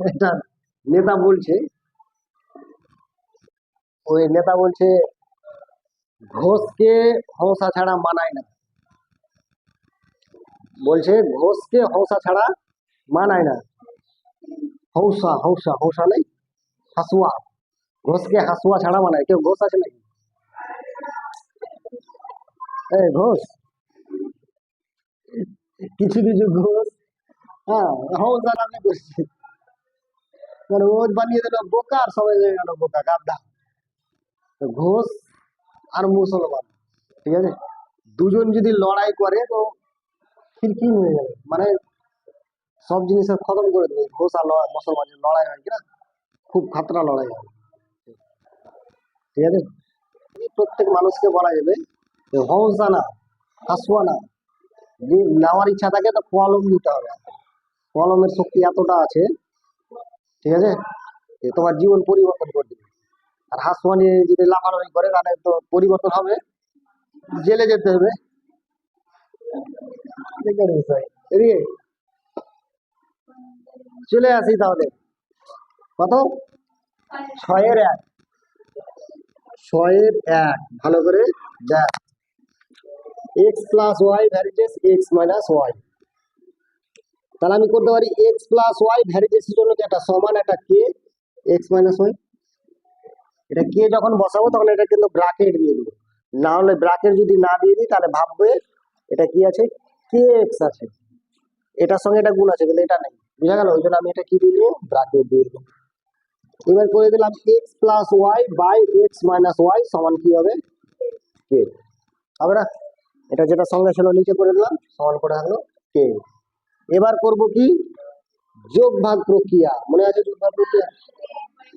একটা নেতা বলছে, ওই নেতা বলছে, ঘোষকে হংসা ছাড়া মানায় না। বলছে, ঘোষকে হংসা ছাড়া মানায় না। হৌসা হৌসা হৌসা নেই, হাসুয়া। ঘোষকে হাসুয়া ছাড়া মানায়। কেউ ঘোষ আছে নাকি? ঘোষ। কিছু কিছু ঘোষ। হ্যাঁ হৌসা নামে করছে মানে ও বানিয়ে দিল বোকা আর সবাই হয়ে গেল বোকা গাদ্দা ঘোষ আর মুসলমান, ঠিক আছে? দুজন যদি লড়াই করে, তো খিরখির হয়ে যাবে? মানে সব জিনিসের খতম করে দেবে। ঘোষ আর মুসলমানের লড়াই হয় কিনা, খুব খাতরা লড়াই হয় ঠিক আছে? প্রত্যেক মানুষকে বলা যাবে যে হংসা না হাসুয়া না যদি নেওয়ার ইচ্ছা থাকে, তো কলম নিতে হবে। কলমের শক্তি এতটা আছে ঠিক আছে? তোমার জীবন পরিবর্তন করে দেবে। আর হাসুয়া নিয়ে যদি লাফালাফি করে, তাহলে তো পরিবর্তন হবে। জেলে যেতে হবে। চলে আসি তাহলে। কত? ছয়ের এক। ছয়ের এক। ভালো করে দেখ। এক্স প্লাস ওয়াই ভ্যারিজেস এক্স মাইনাস ওয়াই তাহলে আমি করতে পারি এক্স প্লাস ওয়াই ভ্যারিজেসের জন্য কি একটা সমান একটা কে এক্স মাইনাস ওয়াই এটা কে যখন বসাবো তখন এটা কিন্তু ব্রাকেট দিয়ে দেবো। না হলে ব্রাকেট যদি না দিয়ে দিই, তাহলে ভাববে এটা কি আছে? কে এক্স আছে। এটার সঙ্গে এটা গুণ আছে, কিন্তু এটা নেই। বুঝা গেল? ওই জন্য আমি এটা কি দিয়ে দেবো? ব্রাকেট দিয়ে দেবো। এবার করে দিলাম x plus y by x minus y সমান কি হবে? কে হবে না? এটা যেটা সঙ্গে ছিল, নিচে করে দিলাম, সমান করে থাকল কে এবার করব কি? যোগ ভাগ প্রক্রিয়া। মনে আছে যোগ ভাগ প্রক্রিয়া?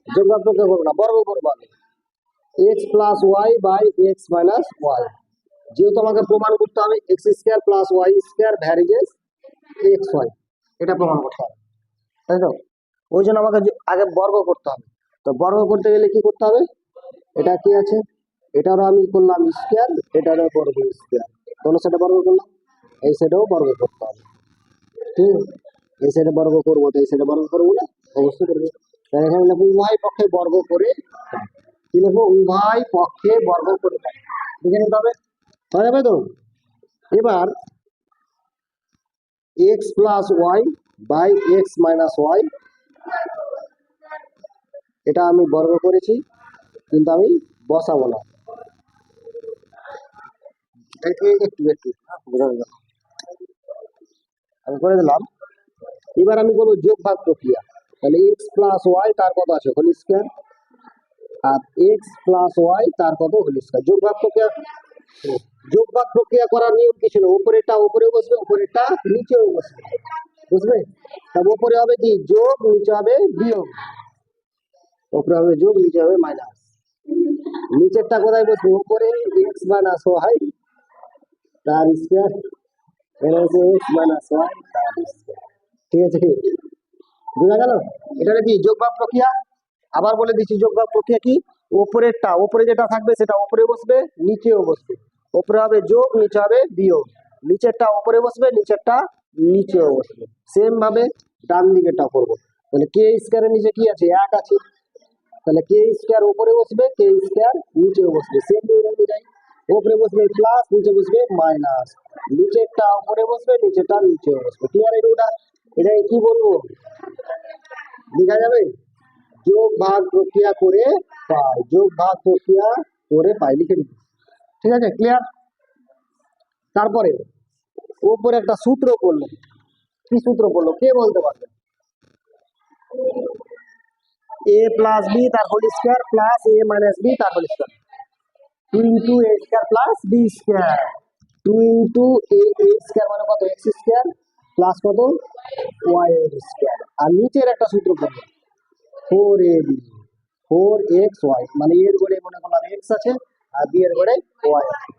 যোগ ভাগ প্রক্রিয়া করব না, বর্গ করব আমি। X plus y by x minus y যেহেতু আমাকে প্রমাণ করতে হবে x square plus y square varies as x Y এটা প্রমাণ করতে হবে, তাই তো? ওই জন্য আমাকে আগে বর্গ করতে হবে। তো বর্গ করতে গেলে কি করতে হবে? এটা কি আছে? এটারও আমি করলাম স্কোয়ার এটারও বর্গ স্কোয়ার কোন সাইডে বর্গ করলাম? এই সাইডেও বর্গ করতে হবে। ঠিক আছে? এই সাইডে বর্গ করব তো এই সাইডে বর্গ করব না অবশ্যই করব তাহলে এখানে লিখব উভয় পক্ষে বর্গ করে কি লিখব উভয় পক্ষে বর্গ করে। লিখে নিতে হবে হয়ে যাবে তো এবার x plus y by x minus y এটা আমি বর্গ করেছি কিন্তু আমি বসাবো না একটু একটু হ্যাঁ, বোঝা। আমি করে দিলাম। এবার আমি করব যোগ ভাগ প্রক্রিয়া। তাহলে এক্স প্লাস ওয়াই তার কত আছে? হোল স্কোয়ার আর এক্স প্লাস ওয়াই তার কত? হোল স্কোয়ার যোগ ভাগ প্রক্রিয়া। যোগ ভাগ প্রক্রিয়া করার নিয়ম কিছু না উপরেরটা উপরে বসবে, উপরেরটা নিচেও বসবে। বুঝবে তবে উপরে হবে কি? যোগ, নিচে হবে বিয়োগ। উপরে হবে যোগ, নিচে হবে মাইনাস নিচেরটা কোথায় বসবে? উপরে এক্স মাইনাস ওয়াই তার স্কোয়ার ওয়াই ঠিক আছে বোঝা গেল? এটা কি যোগভাগ প্রক্রিয়া? আবার বলে দিচ্ছি যোগভাগ প্রক্রিয়া কি? উপরেরটা উপরে যেটা থাকবে সেটা উপরে বসবে, নিচেও বসবে। উপরে হবে যোগ, নিচে হবে বিয়োগ। নিচেরটা উপরে বসবে, নিচেরটা নিচেও বসবে। সেম ভাবে ডান দিকেরটা করব। তাহলে কে স্কোয়ারের নিচে কি আছে? এক আছে। তাহলে কে স্কোয়ার উপরে বসবে কে স্কোয়ার নিচেও বসবে। সেম উপরে বসবে প্লাস নিচে বসবে মাইনাস নিচেরটা উপরে বসবে নিচেরটা নিচেও বসবে। ক্লিয়ার এটা এটা কি বলব? লেখা যাবে? যোগ, ভাগ, প্রক্রিয়া করে পাই। যোগ, ভাগ, প্রক্রিয়া করে পাই, লিখে দিবি। ঠিক আছে? ক্লিয়ার তারপরে উপরে একটা সূত্র করল কি সূত্র করল কে বলতে পারবে? এ প্লাস বি তার whole square plus a minus b তার whole square into a square plus b square two into a square মানে কত? এক্স স্কোয়ার প্লাস কত? ওয়াই স্কোয়ার আর নিচের একটা সূত্র করব four a b four x y মানে এর গড়ে মনে করলাম এক্স আছে, আর বি এর গড়ে ওয়াই আছে।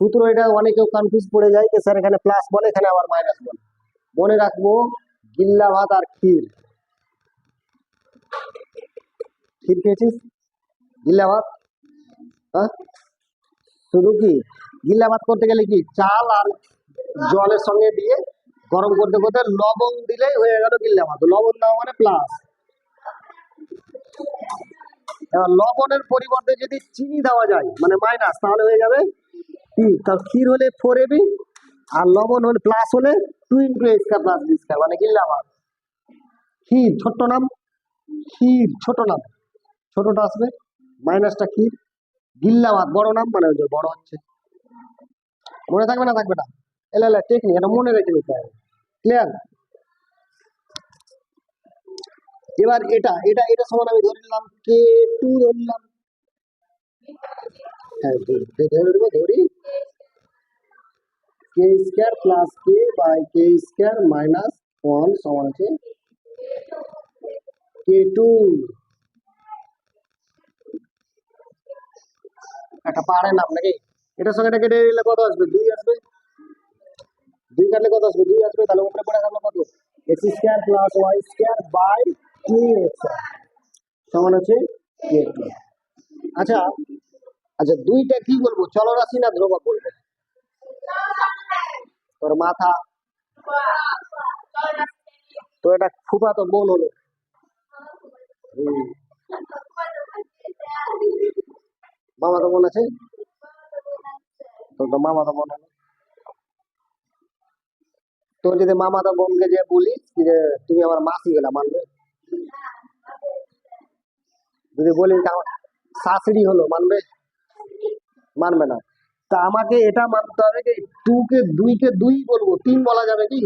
সূত্র এটা অনেকেও কনফিউজ পড়ে যায় যে, স্যার, এখানে প্লাস বলে, এখানে আবার মাইনাস বলে। মনে রাখব, গিল্লা ভাত আর ক্ষীর। ক্ষীর খেয়েছিস? গিল্লা ভাত? হ্যাঁ? শুধু কি গিল্লা ভাত করতে গেলে কি? চাল আর জলের সঙ্গে দিয়ে গরম করতে করতে লবণ দিলেই হয়ে গেল গিল্লা ভাত লবণ দেওয়া মানে প্লাস এবার লবণের পরিবর্তে যদি চিনি দেওয়া যায় মানে মাইনাস তাহলে হয়ে যাবে কি? তার ক্ষীর হলে ফোর এবি আর লবণ হলে প্লাস হলে two into x square plus b square মানে গিল্লাবাদ ক্ষীর, ছোট্ট নাম? ক্ষীর, ছোট নাম। ছোটটা আসবে মাইনাসটা ক্ষীর। গিল্লাবাদ বড় নাম মানে বড় হচ্ছে। মনে থাকবে না থাকবে না। এলা এলা টেকনিক এটা মনে রেখে নিতে হবে। ক্লিয়ার এবার এটা এটা এটা সমান আমি ধরে নিলাম কে টু ধরলাম ধরি k square plus k by k square minus one সমান আছে কে টু একটা পাহাড়ের নাম নাকি? এটার সঙ্গে এটা কেটে দিলে কত আসবে? দুই আসবে? দুই কাটলে কত আসবে? দুই আসবে, তাহলে উপরে পড়ে থাকল কত? X square plus y square by two x সমান হচ্ছে আচ্ছা আচ্ছা দুইটা কি বলব? চলরাশি না ধ্রুবক বলব। তোর মাথা। তো এটা ফুফা তো বোন হলো। মামা তো বোন আছে? যদি বোনকে যে যে তুমি আমার মাসি মানবে? যদি শাশুড়ি হলো মানবে? মানবে না। তা আমাকে এটা মানতে হবে কি টু কে দুই বলব, তিন বলা যাবে কি?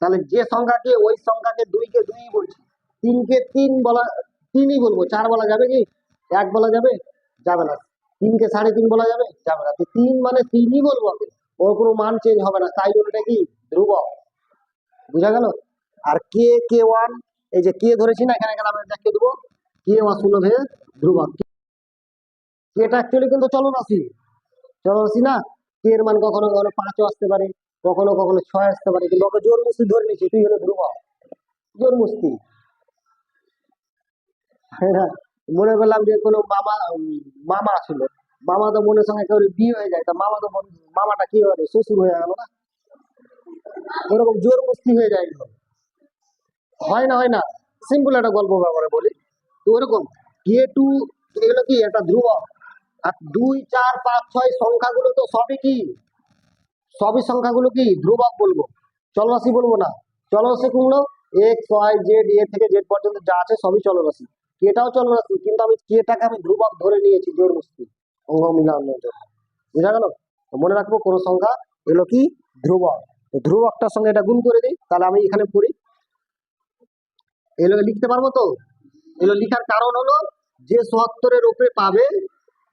তাহলে যে সংখ্যাকে ওই সংখ্যাকে দুই কে দুই বলছি, তিনকে তিন বলা, তিনই বলব, চার বলা যাবে কি? এক বলা যাবে? যাবে না। তিনকে সাড়ে তিন বলা যাবে? যাবে না তিন মানে তিনই বলব আমি। ওর কোনো মান চেঞ্জ হবে না। তাই জন্য কি? ধ্রুবক। বুঝা গেল? আর কে কে ওয়ান? এই যে কে ধরেছি না এখানে এখানে আমি দেখে দেবো কে ওয়ান শূন্য ভেদ ধ্রুবক। কেটা অ্যাকচুয়ালি কিন্তু চলরাশি চলরাশি না? কে এর মান কখনো কখনো পাঁচও আসতে পারে কখনো কখনো ছয় আসতে পারে। কিন্তু ওকে জোর মুস্তি ধরে নিচ্ছি তুই হলো ধ্রুবক। জোর মুস্তি হ্যাঁ, মনে করলাম যে কোনো মামা মামা ছিল মামা তো মনের সঙ্গে কেউ বিয়ে হয়ে যায়, তা মামা তো মামাটা কি হবে? শ্বশুর হয়ে গেল না? ওরকম জোর মস্তি হয়ে যায়। হয় না হয় না সিম্পল একটা গল্প ব্যাপারে বলি। তো ওরকম কে টু এগুলো কি? একটা ধ্রুবক আর দুই, চার, পাঁচ, ছয় সংখ্যাগুলো তো সবই কি? সবই সংখ্যাগুলো কি? ধ্রুবক বলব। চলরাশি বলব না। চলরাশি কোনগুলো? এক্স ওয়াই জেড এ থেকে জেড পর্যন্ত যা আছে সবই চলরাশি। কেটাও না, কিন্তু আমি কেটাকে আমি ধ্রুবক ধরে নিয়েছি জোর মুস্তি অঙ্গ মিলানোর বুঝা গেল? মনে রাখব, কোন সংখ্যা এগুলো কি? ধ্রুবক। ধ্রুবকটার সঙ্গে এটা গুণ করে দিই, তাহলে আমি এখানে পড়ি। এগুলো লিখতে পারব তো? এগুলো লিখার কারণ হলো, যে সত্তরের উপরে পাবে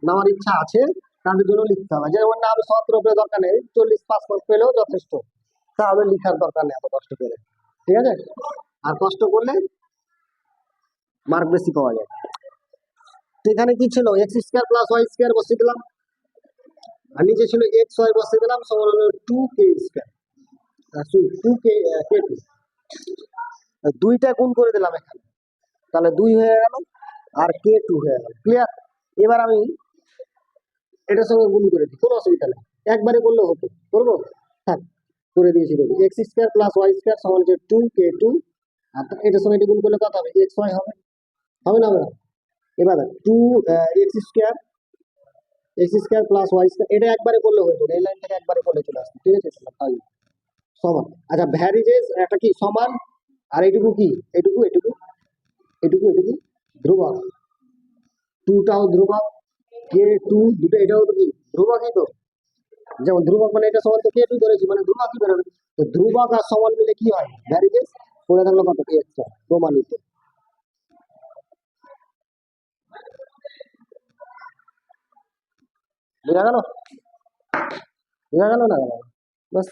নেওয়ার ইচ্ছা আছে তাদের জন্য লিখতে হবে। যেমন না, আমি সত্তর উপরে দরকার নেই, চল্লিশ পাঁচ পাঁচ পেলেও যথেষ্ট। তাহলে লিখার দরকার নেই, এত কষ্ট করে। ঠিক আছে? আর কষ্ট করলে মার্ক বেশি পাওয়া যায়। তো এখানে কি ছিল? X square plus y square বসিয়ে দিলাম। আর নিচে ছিল এক্স ওয়াই বসিয়ে দিলাম, সমান হলো two k square two k k two দুইটা গুণ করে দিলাম এখানে। তাহলে দুই হয়ে গেল, আর কে টু হয়ে গেল। ক্লিয়ার এবার আমি এটার সঙ্গে গুণ করে দিই, কোনো অসুবিধা নেই। একবারে করলে হতো, করব? হ্যাঁ করে দিয়েছি x square plus y square সমান হচ্ছে টু কে টু আর এটার সঙ্গে এটা গুণ করলে কত হবে? এক্স ওয়াই হবে। হবে না হবে এবার two x square x square plus y square এটা একবারে করলে হতো এই লাইনটাকে একবারে করলে চলে আসবে, ঠিক আছে? সমান। আচ্ছা ভ্যারিজেস এটা কি? সমান, আর এইটুকু কি? এইটুকু এইটুকু এটুকু এটুকু, ধ্রুবক। টুটাও ধ্রুবক কে টু দুটো, এটাও কি? ধ্রুবকই তো। যেমন ধ্রুবক মানে এটা সমান তো কে টু ধরেছি মানে ধ্রুবকই বেরোবে? তো ধ্রুবক আর সমান মিলে কি হয়? ভ্যারিজেস পড়ে থাকল কত? কি একটা প্রমাণিত। বোঝা গেল বোঝা গেল না গেল বাস